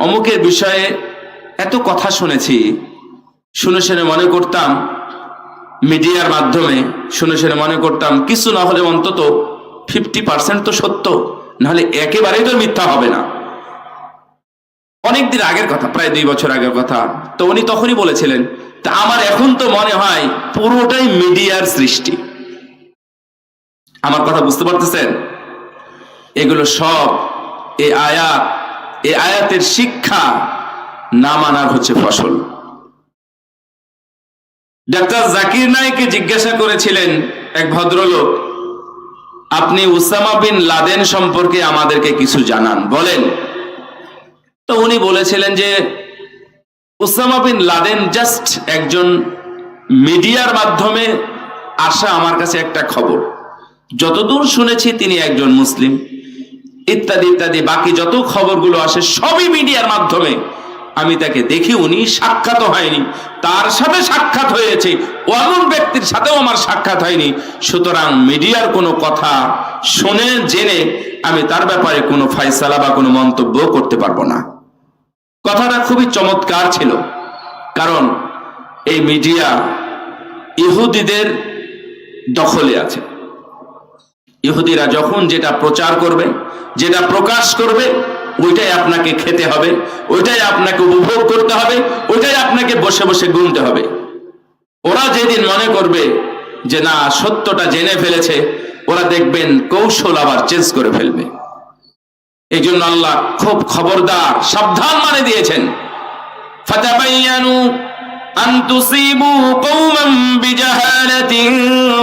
অমুকের বিষয়ে এত কথা শুনেছি। শুনে শুনে মনে করতাম, মিডিয়ার মাধ্যমে শুনে শুনে মনে করতাম, কিছু না হলে অন্তত ফিফটি পার্সেন্ট তো সত্য, নাহলে একেবারেই তো মিথ্যা হবে না। অনেকদিন আগের কথা, প্রায় দুই বছর আগের কথা। তো উনি তখনই বলেছিলেন, তা আমার এখন তো মনে হয় পুরোটাই মিডিয়ার সৃষ্টি। আমার কথা বুঝতে পারতেছেন? এগুলো সব এ আয়াত এ আয়াতের শিক্ষা না মানার হচ্ছে ফসল। ডাক্তার জাকির নাইকে জিজ্ঞাসা করেছিলেন এক ভদ্রলোক, আপনি উসামা বিন লাদেন সম্পর্কে আমাদেরকে কিছু জানান। বলেন, তো উনি বলেছিলেন যে, উসামা বিন লাদেন জাস্ট একজন মিডিয়ার মাধ্যমে আসা আমার কাছে একটা খবর। যতদূর শুনেছি তিনি একজন মুসলিম। ইত্যাদি ইত্যাদি। বাকি যত খবরগুলো আসে সবই মিডিয়ার মাধ্যমে। আমি তাকে দেখি উনি সাক্ষাৎ হয়নি। তার সাথে সাক্ষাৎ হয়েছে। অমন ব্যক্তির সাথেও আমার সাক্ষাৎ হয়নি। সুতরাং মিডিয়ার কোনো কথা শুনে, জেনে আমি তার ব্যাপারে কোনো ফাইসালা বা কোনো মন্তব্য করতে পারব না। কথাটা খুবই চমৎকার ছিল। কারণ এই মিডিয়া ইহুদিদের দখলে আছে। ইহুদিরা যখন যেটা প্রচার করবে, যেটা প্রকাশ করবে, ওইটাই আপনাকে খেতে হবে, ওইটাই আপনাকে উপভোগ করতে হবে, ওইটাই আপনাকে বসে বসে গুনতে হবে। ওরা যেদিন মনে করবে যে না, সত্যটা জেনে ফেলেছে, ওরা দেখবেন কৌশল আবার চেঞ্জ করে ফেলবে। এই জন্য আল্লাহ খুব খবরদার, সাবধান মানে দিয়েছেন। আন তুসিবু কওমান বিজাহালাতিন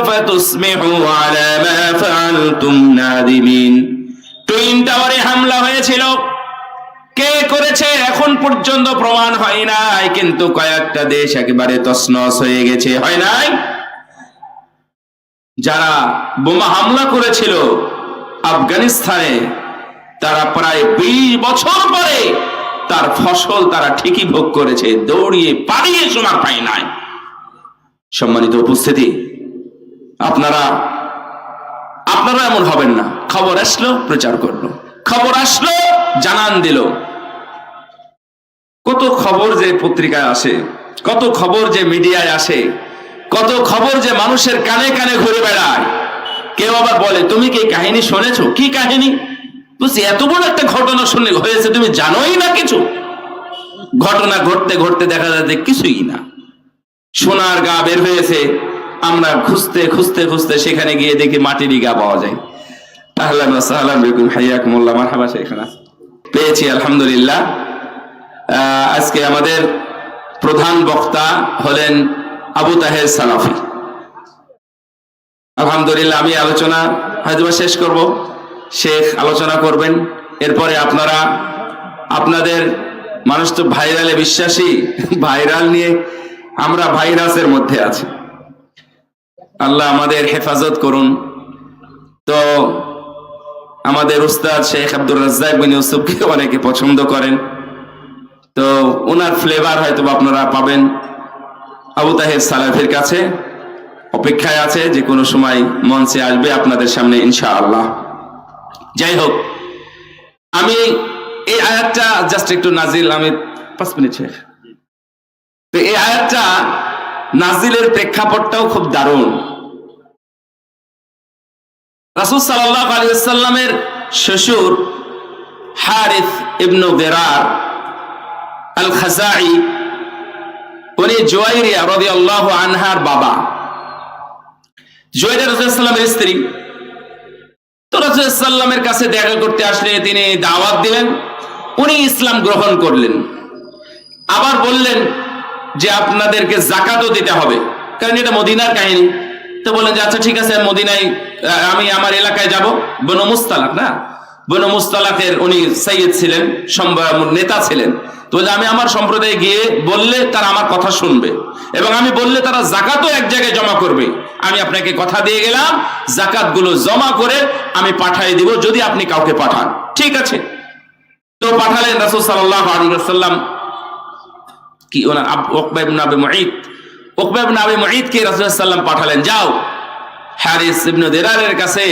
ফাতুসবিহু আলা মা ফাআলতুম নাদিমিন টুইন টাওয়ারে হামলা হয়েছিল। কে করেছে? এখন পর্যন্ত প্রমাণ হয় নাই, কিন্তু কয়েকটা দেশ একেবারে তছনছ হয়ে গেছে। হয় নাই? যারা বোমা হামলা করেছিল আফগানিস্তানে, তারা প্রায় বিশ বছর পরে তার ফসল তারা ঠিকই ভোগ করেছে, দৌড়িয়ে পালিয়ে সোনার পায় নাই। সম্মানিত উপস্থিতি, আপনারা আপনারা এমন হবেন না। খবর আসলো, প্রচার করল। খবর আসলো, জানান দিল। কত খবর যে পত্রিকায় আসে, কত খবর যে মিডিয়ায় আসে, কত খবর যে মানুষের কানে কানে ঘুরে বেড়ায়। কেউ আবার বলে, তুমি কি কাহিনী শুনেছো? কি কাহিনী? বুঝছি, এত বড় একটা ঘটনা শুনে হয়েছে, তুমি জানোই না কিছু? ঘটনা ঘটতে ঘটতে দেখা যাচ্ছে কিছুই না। সোনার গা বের হয়েছে, আমরা খুঁজতে খুঁজতে খুঁজতে সেখানে গিয়ে দেখি মাটিরই গা পাওয়া যায়। আহলান হাইয়াকুমুল্লাহ, মারহাবা শেখনা। পেয়েছি, আলহামদুলিল্লাহ। আজকে আমাদের প্রধান বক্তা হলেন আবু তাহের সালাফি। আলহামদুলিল্লাহ, আমি আলোচনা হয়তো শেষ করব। শেখ আলোচনা করবেন। এরপরে আপনারা, আপনাদের মানুষ তো ভাইরালে বিশ্বাসী, ভাইরাল নিয়ে আমরা ভাইরাসের মধ্যে আছি। আল্লাহ আমাদের হেফাজত করুন। তো আমাদের উস্তাদ শেখ আব্দুর রাজ্জাক বিন ইউসুফকে অনেকে পছন্দ করেন। তো ওনার ফ্লেভার হয়তো আপনারা পাবেন। আবু তাহের সালাফের কাছে অপেক্ষায় আছে, যে কোনো সময় মঞ্চে আসবে আপনাদের সামনে, ইনশাআল্লাহ। যাই হোক, আমি এই আয়াতটা জাস্ট একটু নাজিল, আমি পাঁচ মিনিট শেখ তো এই আয়াতটা নাজিলের প্রেক্ষাপটটাও খুব দারুণ। রাসুল সাল্লাহ আলী সাল্লামের শ্বশুর হারিফ ইবনু বেরার আল খাজাই উনি জোয়াইরিয়া রবি আল্লাহ আনহার বাবা। জোয়াইরিয়া রসুলামের স্ত্রী। তো রসুলামের কাছে দেখা করতে আসলে তিনি দাওয়াত দিলেন, উনি ইসলাম গ্রহণ করলেন। আবার বললেন যে আপনাদেরকে জাকাতও দিতে হবে, কারণ এটা মদিনার কাহিনী। তো বললেন যে আচ্ছা ঠিক আছে, মদিনায় আমি আমার এলাকায় যাব। বনু মুস্তালাক, না? বনু মুস্তালাকের উনি সৈয়দ ছিলেন নেতা ছিলেন। তো আমি আমার সম্প্রদায়ে গিয়ে বললে তারা আমার কথা শুনবে এবং আমি বললে তারা জাকাতও এক জায়গায় জমা করবে। আমি আপনাকে কথা দিয়ে গেলাম জাকাতগুলো জমা করে আমি পাঠিয়ে দিব যদি আপনি কাউকে পাঠান। ঠিক আছে? তো পাঠালেন রাসূল ওয়াসাল্লাম। কি ওনার সাল্লাম পাঠালেন, যাও ইবনে দেরারের কাছে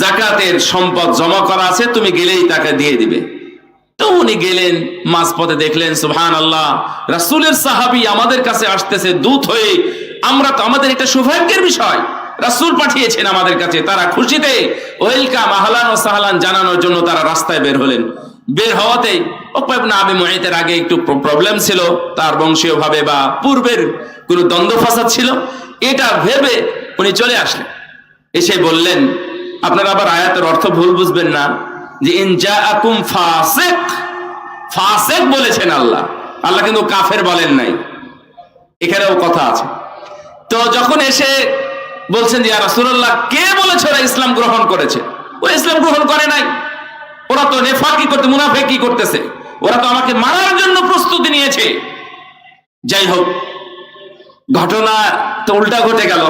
জাকাতের সম্পদ জমা করা আছে, তুমি গেলেই তাকে দিয়ে দিবে। তো উনি গেলেন, মাঝপথে দেখলেন সুহান আল্লাহ রাসুলের সাহাবি আমাদের কাছে আসতেছে, দূত হয়ে আমরা তো আমাদের এটা সৌভাগ্যের বিষয়। রাসূল পাঠিয়েছেন আমাদের কাছে, তারা খুশিতে ওয়েলকাম, আহলান ও সাহলান জানানোর জন্য তারা রাস্তায় বের হলেন। বের হওয়াতে আবি মুঈতের আগে একটু প্রবলেম ছিল, তার বংশীয় ভাবে বা পূর্বের কোনো দ্বন্দ্ব ফাসাদ ছিল। এটা ভেবে উনি চলে আসলেন। এসে বললেন, আপনারা আবার আয়াতের অর্থ ভুল বুঝবেন না, যে ইন জাআকুম ফাসিক ফাসিক বলেছেন আল্লাহ। আল্লাহ কিন্তু কাফের বলেন নাই। এখানেও কথা আছে। তো যখন এসে বলছেন যে রাসূলুল্লাহ, কে বলেছে ওরা ইসলাম গ্রহণ করেছে? ওরা ইসলাম গ্রহণ করে নাই। ওরা তো নেফাকি করতে, মুনাফেকি করতেছে। ওরা তো আমাকে মারার জন্য প্রস্তুতি নিয়েছে। যাই হোক, ঘটনা তো উল্টা ঘটে গেল।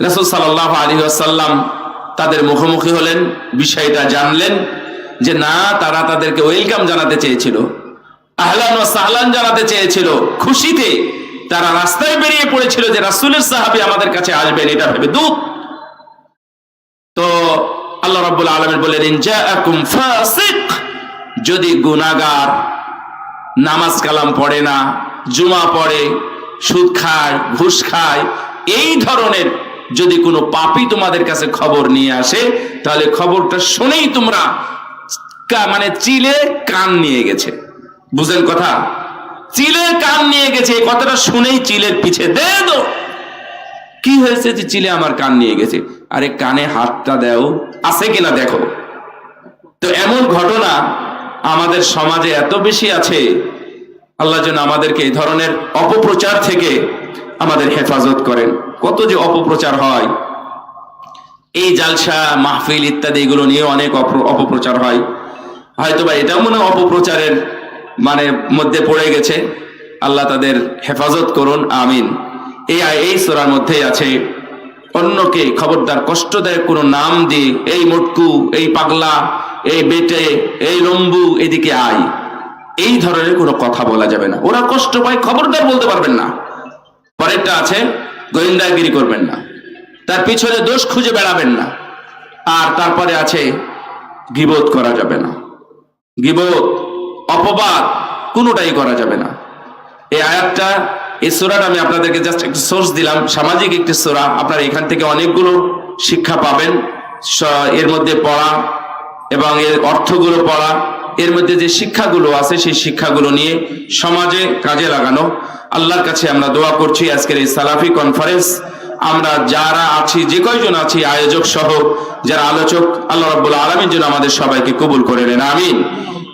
রাসূল সাল্লাল্লাহু আলাইহি ওয়াসাল্লাম তাদের মুখোমুখি হলেন, বিষয়টা জানলেন যে, না, তারা তাদেরকে ওয়েলকাম জানাতে চেয়েছিল। আহলান ও সাহলান জানাতে চেয়েছিল। খুশিতে তারা রাস্তায় বেরিয়ে পড়েছিল যে রাসূলের সাহাবী আমাদের কাছে আসবেন, এটা ভেবে দুঃখ। তো আল্লাহ রাব্বুল জাআকুম ফাসিক যদি গুনাহগার নামাজ কালাম পড়ে না, জুমা পড়ে, সুদ খায়, ঘুষ খায়, এই ধরনের যদি কোনো পাপী তোমাদের কাছে খবর নিয়ে আসে, তাহলে খবরটা শুনেই তোমরা মানে চিলে কান নিয়ে গেছে। বুঝলেন কথা? চিলে কান নিয়ে গেছে, এই কথাটা শুনেই চিলের পিছে দে কি হয়েছে যে চিলে আমার কান নিয়ে গেছে? আরে কানে হাতটা দাও, আছে কিনা দেখো। তো এমন ঘটনা আমাদের সমাজে এত বেশি আছে, আল্লাহ যেন আমাদেরকে এই ধরনের অপপ্রচার থেকে আমাদের হেফাজত করেন। কত যে অপপ্রচার হয়, এই জালসা, মাহফিল ইত্যাদি এগুলো নিয়ে অনেক অপ- অপপ্রচার হয়। হয়তো বা এটাও মনে অপপ্রচারের মানে মধ্যে পড়ে গেছে। আল্লাহ তাদের হেফাজত করুন, আমিন। এই এই সোরার মধ্যেই আছে, অন্যকে খবরদার, কষ্টদায়ক কোনো নাম দিয়ে এই মোটকু, এই পাগলা, এই বেটে, এই লম্বু এদিকে আয়। এই ধরনের কোনো কথা বলা যাবে না। ওরা কষ্ট পায়, খবরদার বলতে পারবেন না। পরেরটা আছে, গোয়েন্দাগিরি করবেন না। তার পিছনে দোষ খুঁজে বেড়াবেন না। আর তারপরে আছে গিবোধ করা যাবে না। গিবোধ অপবাদ কোনোটাই করা যাবে না। এই আয়াতটা, এই সোরাটা আমি আপনাদেরকে জাস্ট একটু সোর্স দিলাম। সামাজিক একটি সোরা। আপনারা এখান থেকে অনেকগুলো শিক্ষা পাবেন। এর মধ্যে পড়া এবং এর অর্থগুলো পড়া। এর মধ্যে যে শিক্ষাগুলো আছে, সেই শিক্ষাগুলো নিয়ে সমাজে কাজে লাগানো। আল্লাহর কাছে আমরা দোয়া করছি আজকের এই সালাফি কনফারেন্স আমরা যারা আছি, যে কয়জন আছি, আয়োজক সহ, যারা আলোচক, আল্লাহ রাব্বুল আলামিন জন্য আমাদের সবাইকে কবুল করে নেন। আমিন।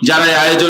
যারা আয়োজন